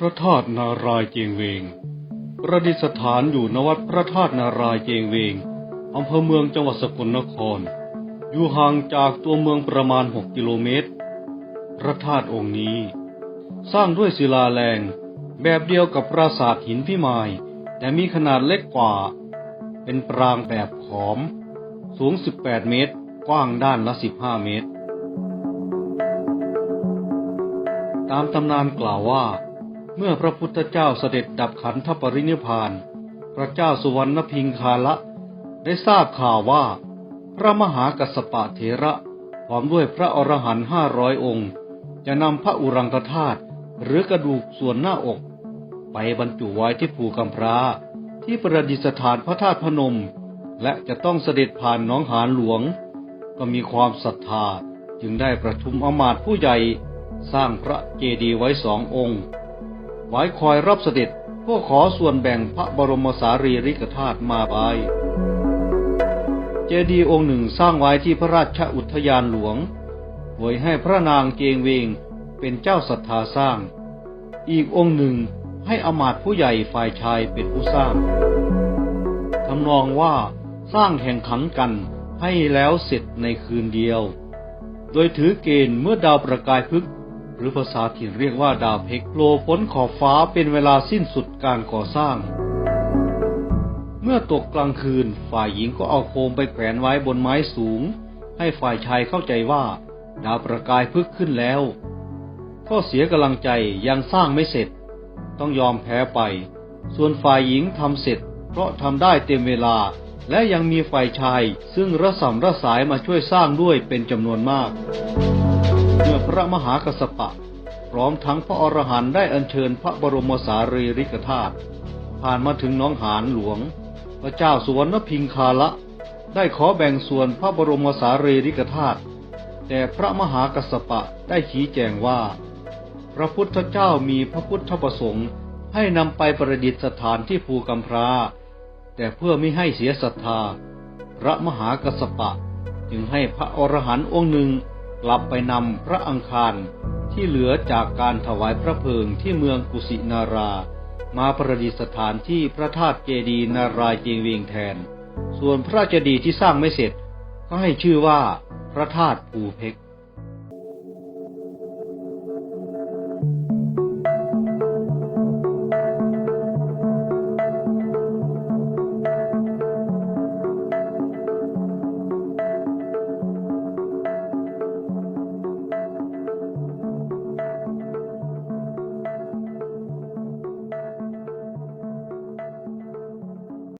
พระธาตุนารายณ์เจงเวง ประดิษฐานอยู่ณวัดพระธาตุนารายณ์เจงเวง อำเภอเมืองจังหวัดสกลนคร อยู่ห่างจากตัวเมืองประมาณ 6 กิโลเมตร พระธาตุองค์นี้ สร้างด้วยศิลาแรง แบบเดียวกับปราสาทหินพิมาย แต่มีขนาดเล็กกว่า เป็นปรางแบบขอม สูง 18 เมตร กว้างด้านละ 15 เมตร ตามตำนานกล่าวว่า เมื่อพระพุทธเจ้าเสด็จดับขันธปรินิพาน พระเจ้าสุวรรณพิงคาละ ได้ทราบข่าวว่า พระมหากัสสปะเถระพร้อมด้วยพระอรหันต์ห้าร้อยองค์ จะนำพระอุรังคธาตุหรือกระดูกส่วนหน้าอก ไปบรรจุไว้ที่ภูกำพร้าที่ประดิษฐานพระธาตุพนม และจะต้องเสด็จผ่านน้องหานหลวง ก็มีความศรัทธาจึงได้ประชุมอมาตย์ผู้ใหญ่ สร้างพระเจดีย์ไว้สององค์ ไว้คอยรับเสด็จเพื่อขอส่วนแบ่งพระบรมสารีริกธาตุมาไปเจดีย์องค์หนึ่งสร้างไว้ที่พระราชอุทยานหลวงไว้ให้พระนางเจงเวงเป็นเจ้าศรัทธาสร้าง อีกองค์หนึ่งให้อมาตผู้ใหญ่ฝ่ายชายเป็นผู้สร้างทำนองว่าสร้างแข่งขันกันให้แล้วเสร็จในคืนเดียว โดยถือเกณฑ์เมื่อดาวประกายพฤก หรือภาษาถิ่นเรียกว่าดาวเพกโลพ้นขอบฟ้าเป็นเวลาสิ้นสุดการก่อสร้าง เมื่อตกกลางคืนฝ่ายหญิงก็เอาโคมไปแขวนไว้บนไม้สูง ให้ฝ่ายชายเข้าใจว่า ดาวประกายพึกขึ้นแล้ว ก็เสียกำลังใจยังสร้างไม่เสร็จ ต้องยอมแพ้ไป ส่วนฝ่ายหญิงทำเสร็จ เพราะทำได้เต็มเวลา และยังมีฝ่ายชายซึ่งระสำระสายมาช่วยสร้างด้วยเป็นจำนวนมาก เมื่อพระมหากัสสปะ พร้อมทั้งพระอรหันต์ได้อัญเชิญพระบรมสารีริกธาตุผ่านมาถึงน้องหานหลวง พระเจ้าสุวรรณพิงคาละ ได้ขอแบ่งส่วนพระบรมสารีริกธาตุแต่พระมหากัสสปะได้ชี้แจงว่า พระพุทธเจ้ามีพระพุทธประสงค์ให้นำไปประดิษฐานที่ภูกำพร้าแต่เพื่อไม่ให้เสียศรัทธา พระมหากัสสปะจึงให้พระอรหันต์องค์หนึ่ง กลับไปนำพระอังคารที่เหลือจากการถวายพระเพลิงที่เมืองกุสินารา มาประดิษฐานที่พระธาตุเจดีนารายเจงเวียงแทน ส่วนพระเจดีย์ที่สร้างไม่เสร็จ ก็ให้ชื่อว่าพระธาตุภูเพก